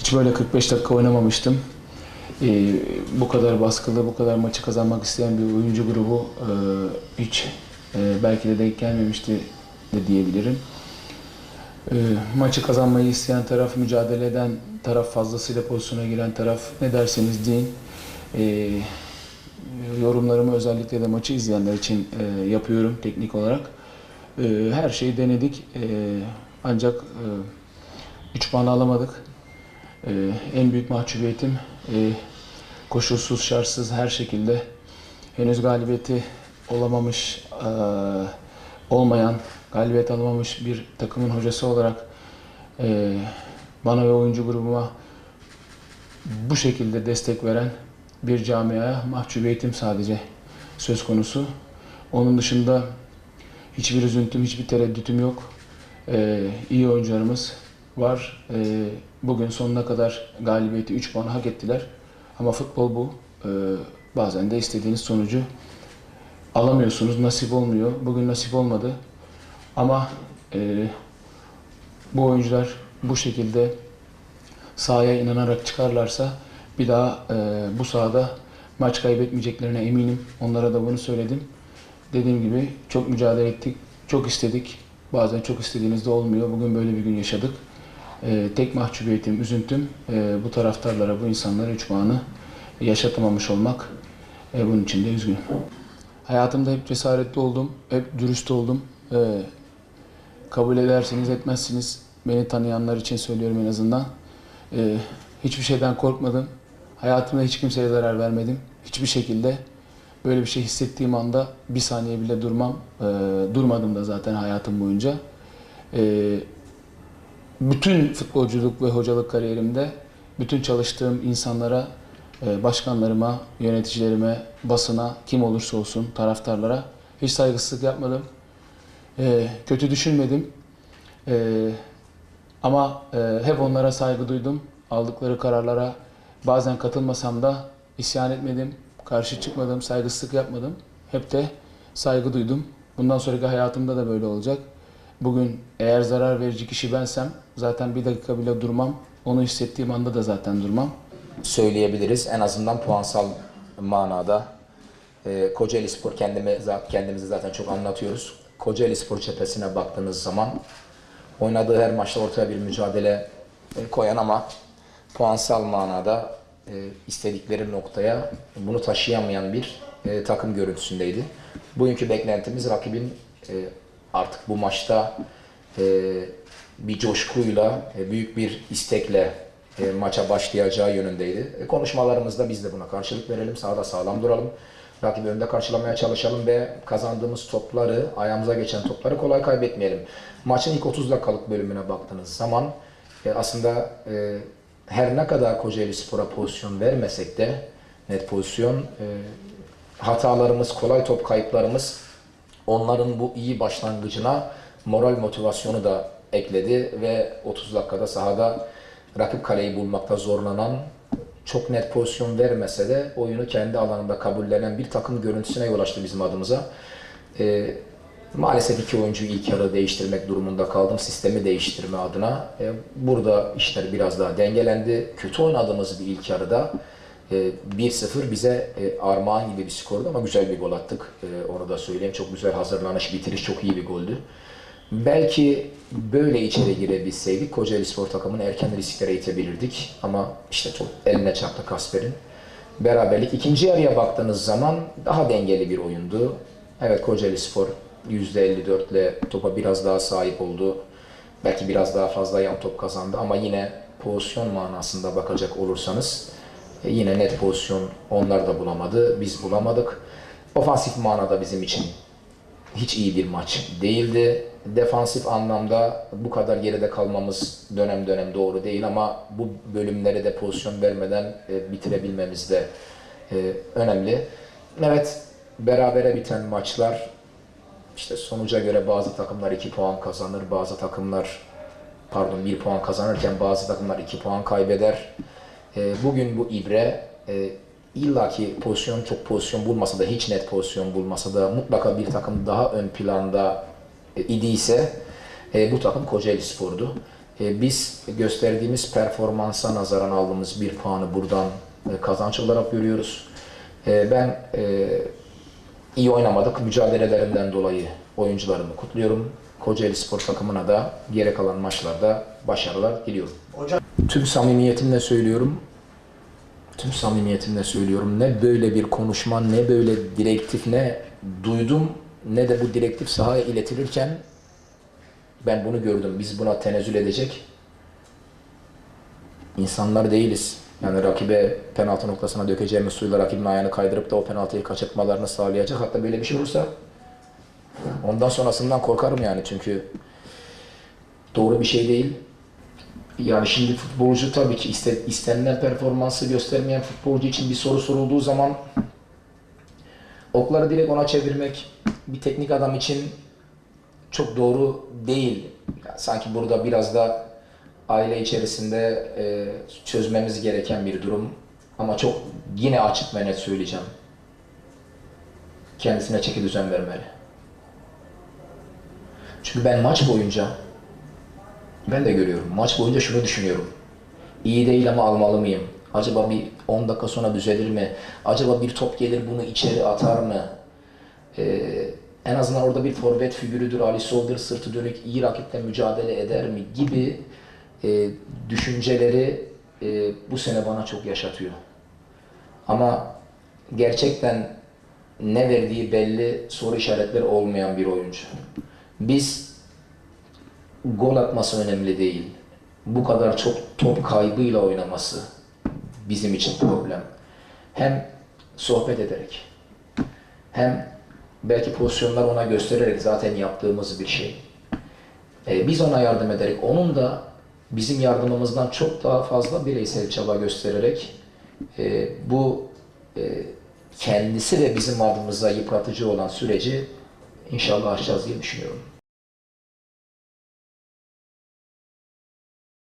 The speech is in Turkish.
Hiç böyle 45 dakika oynamamıştım. Ee, bu kadar baskılı, bu kadar maçı kazanmak isteyen bir oyuncu grubu e, hiç e, belki de denk gelmemişti de diyebilirim. E, maçı kazanmayı isteyen taraf, mücadele eden taraf, fazlasıyla pozisyona giren taraf ne derseniz deyin. E, yorumlarımı özellikle de maçı izleyenler için e, yapıyorum teknik olarak. E, her şeyi denedik E, ancak 3 puan alamadık. E, en büyük mahcubiyetim e, koşulsuz, şartsız her şekilde henüz galibiyeti olamamış, e, olmayan, galibiyet alamamış bir takımın hocası olarak e, bana ve oyuncu grubuma bu şekilde destek veren bir camiaya mahcubiyetim sadece söz konusu. Onun dışında hiçbir üzüntüm, hiçbir tereddütüm yok. Ee, iyi oyuncularımız var. Ee, bugün sonuna kadar galibiyeti 3 puan hak ettiler. Ama futbol bu. Ee, bazen de istediğiniz sonucu alamıyorsunuz, nasip olmuyor. Bugün nasip olmadı. Ama e, bu oyuncular bu şekilde sahaya inanarak çıkarlarsa bir daha e, bu sahada maç kaybetmeyeceklerine eminim. Onlara da bunu söyledim. Dediğim gibi çok mücadele ettik, çok istedik. Bazen çok istediğinizde olmuyor. Bugün böyle bir gün yaşadık. E, tek mahcubiyetim, üzüntüm e, bu taraftarlara, bu insanlara 3 puanı yaşatamamış olmak. E, bunun için de üzgünüm. Hayatımda hep cesaretli oldum, hep dürüst oldum. E, kabul edersiniz, etmezsiniz. Beni tanıyanlar için söylüyorum en azından. E, hiçbir şeyden korkmadım. Hayatımda hiç kimseye zarar vermedim. Hiçbir şekilde böyle bir şey hissettiğim anda bir saniye bile durmam. E, durmadım da zaten hayatım boyunca. E, bütün futbolculuk ve hocalık kariyerimde bütün çalıştığım insanlara, e, başkanlarıma, yöneticilerime, basına, kim olursa olsun, taraftarlara hiç saygısızlık yapmadım. E, kötü düşünmedim. E, ama hep onlara saygı duydum. Aldıkları kararlara bazen katılmasam da isyan etmedim, karşı çıkmadım, saygısızlık yapmadım. Hep de saygı duydum. Bundan sonraki hayatımda da böyle olacak. Bugün eğer zarar verici kişi bensem zaten bir dakika bile durmam. Onu hissettiğim anda da zaten durmam. söyleyebiliriz. En azından puansal manada. E, Kocaeli Spor kendimi, kendimizi zaten çok anlatıyoruz. Kocaeli Spor cephesine baktığınız zaman oynadığı her maçta ortaya bir mücadele e, koyan ama puansal manada e, istedikleri noktaya bunu taşıyamayan bir e, takım görüntüsündeydi. Bugünkü beklentimiz rakibin e, artık bu maçta e, bir coşkuyla, e, büyük bir istekle e, maça başlayacağı yönündeydi. E, konuşmalarımızda biz de buna karşılık verelim, sahada sağlam duralım. Rakibi önde karşılamaya çalışalım ve kazandığımız topları, ayağımıza geçen topları kolay kaybetmeyelim. Maçın ilk 30 dakikalık bölümüne baktığınız zaman e, aslında e, her ne kadar Kocaeli Spor'a pozisyon vermesek de net pozisyon e, hatalarımız, kolay top kayıplarımız onların bu iyi başlangıcına moral motivasyonu da ekledi ve 30 dakikada sahada rakip kaleyi bulmakta zorlanan çok net pozisyon vermese de oyunu kendi alanında kabullenen bir takım görüntüsüne yol açtı bizim adımıza. Ee, maalesef iki oyuncuyu ilk yarı değiştirmek durumunda kaldım sistemi değiştirme adına. Ee, burada işler biraz daha dengelendi. Kötü oynadığımız bir ilk yarıda e, 1-0 bize e, armağan gibi bir skordu ama güzel bir gol attık. E, onu da söyleyeyim. Çok güzel hazırlanış, bitiriş çok iyi bir goldü. Belki böyle içeri girebilseydik Kocaeli Spor takımını erken risklere itebilirdik. Ama işte çok eline çarptı Kasper'in. Beraberlik. ikinci yarıya baktığınız zaman daha dengeli bir oyundu. Evet Kocaeli Spor %54 ile topa biraz daha sahip oldu. Belki biraz daha fazla yan top kazandı ama yine pozisyon manasında bakacak olursanız e, yine net pozisyon onlar da bulamadı. Biz bulamadık. Ofansif manada bizim için hiç iyi bir maç değildi. Defansif anlamda bu kadar geride kalmamız dönem dönem doğru değil ama bu bölümlere de pozisyon vermeden e, bitirebilmemiz de e, önemli. Evet, berabere biten maçlar işte sonuca göre bazı takımlar 2 puan kazanır, bazı takımlar pardon 1 puan kazanırken bazı takımlar 2 puan kaybeder. E, bugün bu ibre e, illaki pozisyon çok pozisyon bulmasa da hiç net pozisyon bulmasa da mutlaka bir takım daha ön planda e, idiyse e, bu takım Kocaeli Spor'du. E, biz gösterdiğimiz performansa nazaran aldığımız bir puanı buradan e, kazanç olarak görüyoruz. E, ben e, iyi oynamadık. Mücadelelerinden dolayı oyuncularımı kutluyorum. Kocaeli Spor takımına da geri kalan maçlarda başarılar diliyorum. Tüm samimiyetimle söylüyorum. Tüm samimiyetimle söylüyorum. Ne böyle bir konuşma, ne böyle direktif ne duydum, ne de bu direktif sahaya iletilirken ben bunu gördüm. Biz buna tenezzül edecek insanlar değiliz. Yani rakibe penaltı noktasına dökeceğimiz suyla rakibin ayağını kaydırıp da o penaltıyı kaçırtmalarını sağlayacak. Hatta böyle bir şey olursa ondan sonrasından korkarım yani çünkü doğru bir şey değil. Yani şimdi futbolcu tabii ki iste, istenilen performansı göstermeyen futbolcu için bir soru sorulduğu zaman okları direkt ona çevirmek bir teknik adam için çok doğru değil. Yani sanki burada biraz da aile içerisinde e, çözmemiz gereken bir durum. Ama çok yine açık ve net söyleyeceğim. Kendisine çeki düzen vermeli. Çünkü ben maç boyunca ben de görüyorum. Maç boyunca şunu düşünüyorum. İyi değil ama almalı mıyım? Acaba bir 10 dakika sonra düzelir mi? Acaba bir top gelir bunu içeri atar mı? Ee, en azından orada bir forvet figürüdür, Ali Soldur, sırtı dönük, iyi rakiple mücadele eder mi gibi e, düşünceleri e, bu sene bana çok yaşatıyor. Ama gerçekten ne verdiği belli soru işaretleri olmayan bir oyuncu. Biz gol atması önemli değil. Bu kadar çok top kaybıyla oynaması bizim için problem. Hem sohbet ederek hem belki pozisyonlar ona göstererek zaten yaptığımız bir şey. Ee, biz ona yardım ederek onun da bizim yardımımızdan çok daha fazla bireysel çaba göstererek e, bu e, kendisi ve bizim adımıza yıpratıcı olan süreci inşallah aşacağız diye düşünüyorum.